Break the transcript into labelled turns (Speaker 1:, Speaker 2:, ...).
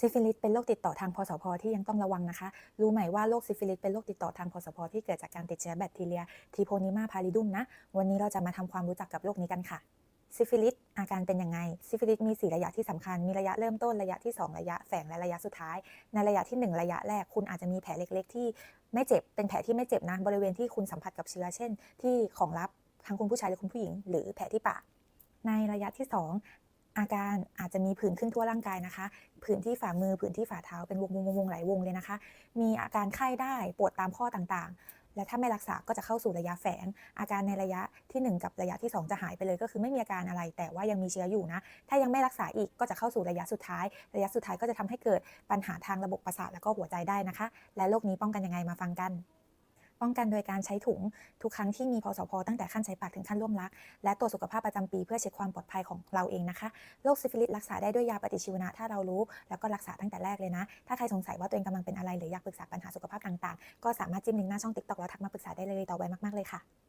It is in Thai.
Speaker 1: ซิฟิลิสเป็นโรคติดต่อทางพสพที่ยังต้องระวังนะคะ รู้ไหมว่าโรคซิฟิลิสเป็นโรคติดต่อทางพสพที่เกิดจากการติดเชื้อแบคทีเรียทีโพนิมาพาริดุมนะ วันนี้เราจะมาทำความรู้จักกับโรคนี้กันค่ะ ซิฟิลิสอาการเป็นยังไง ซิฟิลิสมี 4 ระยะที่สำคัญ มีระยะเริ่มต้น ระยะที่ 2 ระยะแฝงและระยะสุดท้าย ในระยะที่ 1 ระยะแรก คุณอาจจะมีแผลเล็ก ๆ ที่ไม่เจ็บ เป็นแผลที่ไม่เจ็บนะ บริเวณที่คุณสัมผัสกับเชื้อ เช่น ที่ของลับ ทั้งคุณผู้ชายและคุณผู้หญิง หรือแผลที่ปากในระยะที่ 2 อาการอาจจะมีผื่นขึ้นทั่วร่างกายนะคะ ผื่นที่ฝ่ามือผื่นที่ฝ่าเท้าเป็นวงวงวงวงหลายวงเลยนะคะ มีอาการไข้ได้ปวดตามข้อต่างๆ และถ้าไม่รักษาก็จะเข้าสู่ระยะแฝง อาการในระยะทีหนึ่1 กับระยะที่ 2 จะหายไปเลย ก็คือไม่มีอาการอะไร แต่ว่ายังมีเชื้ออยู่นะ ถ้ายังไม่รักษาอีกก็จะเข้าสู่ระยะสุดท้าย ระยะสุดท้ายก็จะทำให้เกิดปัญหาทางระบบประสาทแล้วก็หัวใจได้นะคะ และโรคนี้ป้องกันยังไงมาฟังกัน ป้องกันโดยการใช้ถุงทุกครั้งที่มีพสพตั้งแต่ขั้นใช้ปากถึงขั้นร่วมรัก และตรวจสุขภาพประจำปีเพื่อเช็คความปลอดภัยของเราเองนะคะโรคซิฟิลิสรักษาได้ด้วยยาปฏิชีวนะถ้าเรารู้ แล้วก็รักษาตั้งแต่แรกเลยนะ ถ้าใครสงสัยว่าตัวเองกำลังเป็นอะไรหรืออยากปรึกษาปัญหาสุขภาพต่างๆ ก็สามารถจิ้มลิงก์หน้าช่องติ๊กต็อกแล้วทักมาปรึกษาได้เลยต่อไวมากๆเลยค่ะ